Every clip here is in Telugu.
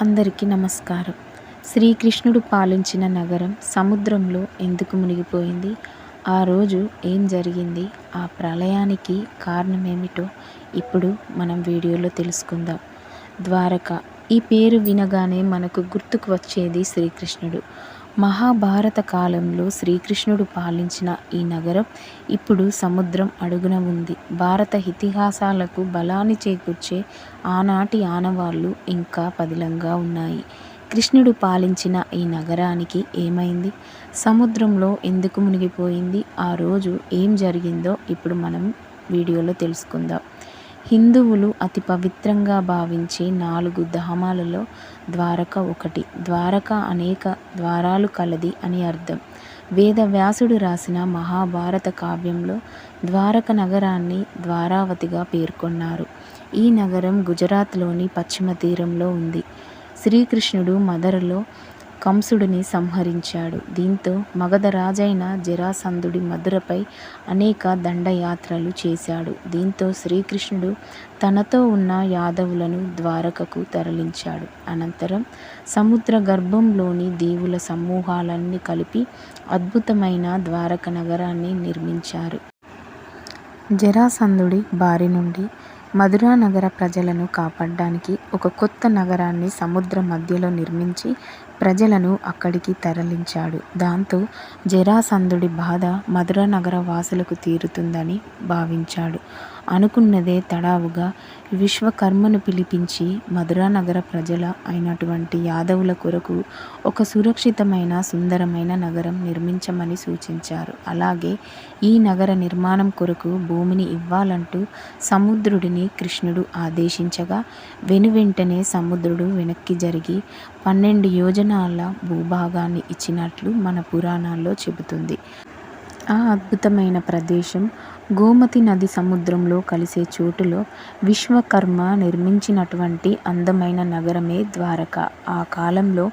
అందరికీ నమస్కారం. శ్రీకృష్ణుడు పాలించిన నగరం సముద్రంలో ఎందుకు మునిగిపోయింది? ఆ రోజు ఏం జరిగింది? ఆ ప్రళయానికి కారణమేమిటో ఇప్పుడు మనం వీడియోలో తెలుసుకుందాం. ద్వారక ఈ పేరు వినగానే మనకు గుర్తుకు వచ్చేది శ్రీకృష్ణుడు. మహాభారత కాలంలో శ్రీకృష్ణుడు పాలించిన ఈ నగరం ఇప్పుడు సముద్రం అడుగున ఉంది. భారత ఇతిహాసాలకు బలాన్ని చేకూర్చే ఆనాటి ఆనవాళ్ళు ఇంకా పదిలంగా ఉన్నాయి. కృష్ణుడు పాలించిన ఈ నగరానికి ఏమైంది? సముద్రంలో ఎందుకు మునిగిపోయింది? ఆ రోజు ఏం జరిగిందో ఇప్పుడు మనం వీడియోలో తెలుసుకుందాం. హిందువులు అతి పవిత్రంగా భావించే నాలుగు ధామాలలో ద్వారక ఒకటి. ద్వారక అనేక ద్వారాలు కలది అని అర్థం. వేదవ్యాసుడు రాసిన మహాభారత కావ్యంలో ద్వారక నగరాన్ని ద్వారావతిగా పేర్కొన్నారు. ఈ నగరం గుజరాత్లోని పశ్చిమ తీరంలో ఉంది. శ్రీకృష్ణుడు మదరలో కంసుడిని సంహరించాడు. దీంతో మగధ రాజైన జరాసంధుడి మధురపై అనేక దండయాత్రలు చేశాడు. దీంతో శ్రీకృష్ణుడు తనతో ఉన్న యాదవులను ద్వారకకు తరలించాడు. అనంతరం సముద్ర గర్భంలోని దీవుల సమూహాలన్నీ కలిపి అద్భుతమైన ద్వారక నగరాన్ని నిర్మించారు. జరాసంధుడి బారి నుండి మధురా నగర ప్రజలను కాపాడడానికి ఒక కొత్త నగరాన్ని సముద్ర మధ్యలో నిర్మించి ప్రజలను అక్కడికి తరలించాడు. దాంతో జరాసంధుడి బాధ మధుర నగర వాసులకు తీరుతుందని భావించాడు. అనుకున్నదే తడావుగా విశ్వకర్మను పిలిపించి మధురా నగర ప్రజల అయినటువంటి యాదవుల కొరకు ఒక సురక్షితమైన సుందరమైన నగరం నిర్మించమని సూచించారు. అలాగే ఈ నగర నిర్మాణం కొరకు భూమిని ఇవ్వాలంటూ సముద్రుడిని కృష్ణుడు ఆదేశించగా వెనువెంటనే సముద్రుడు వెనక్కి జరిగి పన్నెండు యోజనాల భూభాగాన్ని ఇచ్చినట్లు మన పురాణాల్లో చెబుతుంది. ఆ అద్భుతమైన ప్రదేశం గోమతి నది సముద్రంలో కలిసే చోటులో విశ్వకర్మ నిర్మించినటువంటి అందమైన నగరమే ద్వారక. ఆ కాలంలో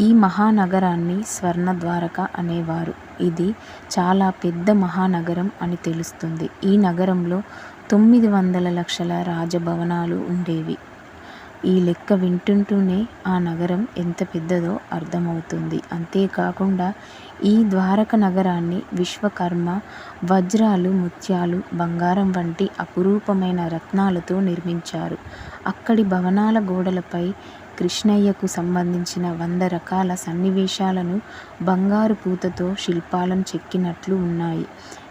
ఈ మహానగరాన్ని స్వర్ణ ద్వారక అనేవారు. ఇది చాలా పెద్ద మహానగరం అని తెలుస్తుంది. ఈ నగరంలో తొమ్మిది వందల లక్షల రాజభవనాలు ఉండేవి. ఈ లెక్క వింటుంటూనే ఆ నగరం ఎంత పెద్దదో అర్థమవుతుంది. అంతేకాకుండా ఈ ద్వారక నగరాన్ని విశ్వకర్మ వజ్రాలు ముత్యాలు బంగారం వంటి అపురూపమైన రత్నాలతో నిర్మించారు. అక్కడి భవనాల గోడలపై కృష్ణయ్యకు సంబంధించిన వంద రకాల సన్నివేశాలను బంగారు పూతతో శిల్పాలను చెక్కినట్లు ఉన్నాయి.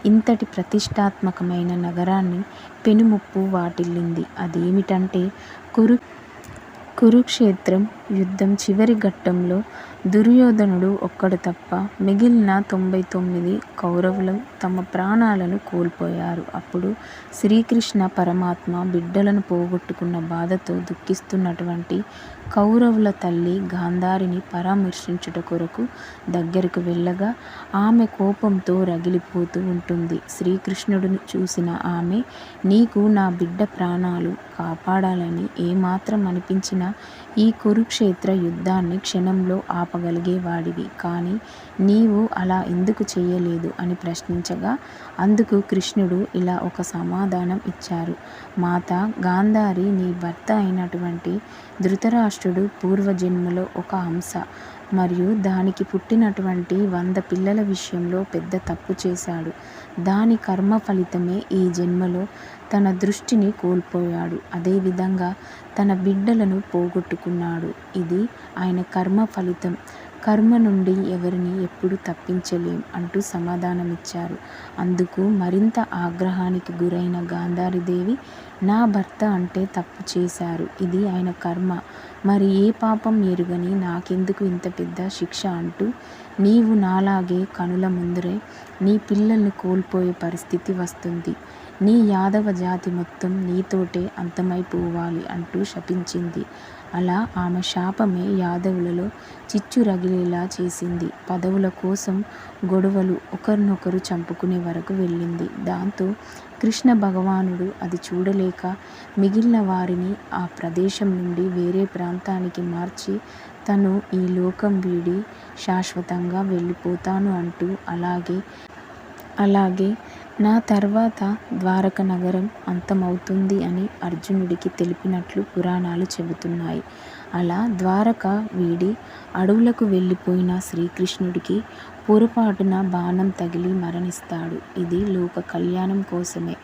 ఇంతటి ప్రతిష్టాత్మకమైన నగరాన్ని పెనుముప్పు వాటిల్లింది. అదేమిటంటే కురు కురుక్షేత్రం యుద్ధం చివరి ఘట్టంలో దుర్యోధనుడు ఒక్కడు తప్ప మిగిలిన తొంభై తొమ్మిది కౌరవులు తమ ప్రాణాలను కోల్పోయారు. అప్పుడు శ్రీకృష్ణ పరమాత్మ బిడ్డలను పోగొట్టుకున్న బాధతో దుఃఖిస్తున్నటువంటి కౌరవుల తల్లి గాంధారిని పరామర్శించుట కొరకు దగ్గరకు వెళ్ళగా ఆమె కోపంతో రగిలిపోతూ ఉంటుంది. శ్రీకృష్ణుడిని చూసిన ఆమె నీకు నా బిడ్డ ప్రాణాలు కాపాడాలని ఏమాత్రం అనిపించినా ఈ కురుక్షేత్ర యుద్ధాన్ని క్షణంలో ఆపగలిగేవాడివి కానీ నీవు అలా ఎందుకు చేయలేదు అని ప్రశ్నించగా అందుకు కృష్ణుడు ఇలా ఒక సమాధానం ఇచ్చారు. మాత గాంధారి నీ భర్త అయినటువంటి ధృతరాష్ట్రుడు పూర్వజన్మలో ఒక హంస మరియు దానికి పుట్టినటువంటి వంద పిల్లల విషయంలో పెద్ద తప్పు చేశాడు. దాని కర్మ ఫలితమే ఈ జన్మలో తన దృష్టిని కోల్పోయాడు. అదేవిధంగా తన బిడ్డలను పోగొట్టుకున్నాడు. ఇది ఆయన కర్మ ఫలితం. కర్మ నుండి ఎవరిని ఎప్పుడు తప్పించలేం అంటూ సమాధానమిచ్చారు. అందుకు మరింత ఆగ్రహానికి గురైన గాంధారీదేవి నా భర్త అంటే తప్పు చేశారు. ఇది ఆయన కర్మ. మరి ఏ పాపం ఎరుగని నాకెందుకు ఇంత పెద్ద శిక్ష అంటూ నీవు నాలాగే కనుల ముందరే నీ పిల్లల్ని కోల్పోయే పరిస్థితి వస్తుంది. నీ యాదవ జాతి మొత్తం నీతోటే అంతమైపోవాలి అంటూ శపించింది. అలా ఆమె శాపమే యాదవులలో చిచ్చు రగిలేలా చేసింది. పదవుల కోసం గొడవలు ఒకరినొకరు చంపుకునే వరకు వెళ్ళింది. దాంతో కృష్ణ భగవానుడు అది చూడలేక మిగిలిన వారిని ఆ ప్రదేశం నుండి వేరే ప్రాంతానికి మార్చి తను ఈ లోకం వీడి శాశ్వతంగా వెళ్ళిపోతాను అంటూ అలాగే అలాగే నా తర్వాత ద్వారక నగరం అంతమవుతుంది అని అర్జునుడికి తెలిపినట్లు పురాణాలు చెబుతున్నాయి. అలా ద్వారక వీడి అడవులకు వెళ్ళిపోయిన శ్రీకృష్ణుడికి పొరపాటున బాణం తగిలి మరణిస్తాడు. ఇది లోక కళ్యాణం కోసమే.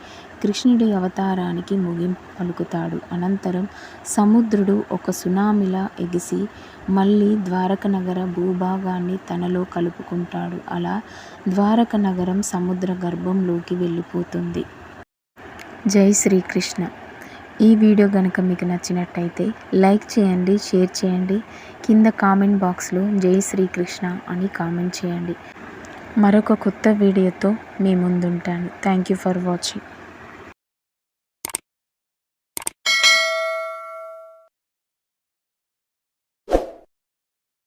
కృష్ణుడి అవతారానికి ముగింపు పలుకుతాడు. అనంతరం సముద్రుడు ఒక సునామిలా ఎగిసి మళ్ళీ ద్వారక నగర భూభాగాన్ని తనలో కలుపుకుంటాడు. అలా ద్వారక నగరం సముద్ర గర్భంలోకి వెళ్ళిపోతుంది. జై శ్రీకృష్ణ. ఈ వీడియో కనుక మీకు నచ్చినట్టయితే లైక్ చేయండి షేర్ చేయండి. కింద కామెంట్ బాక్స్లో జై శ్రీకృష్ణ అని కామెంట్ చేయండి. మరొక కొత్త వీడియోతో మీ ముందుంటాను. Thank you for watching.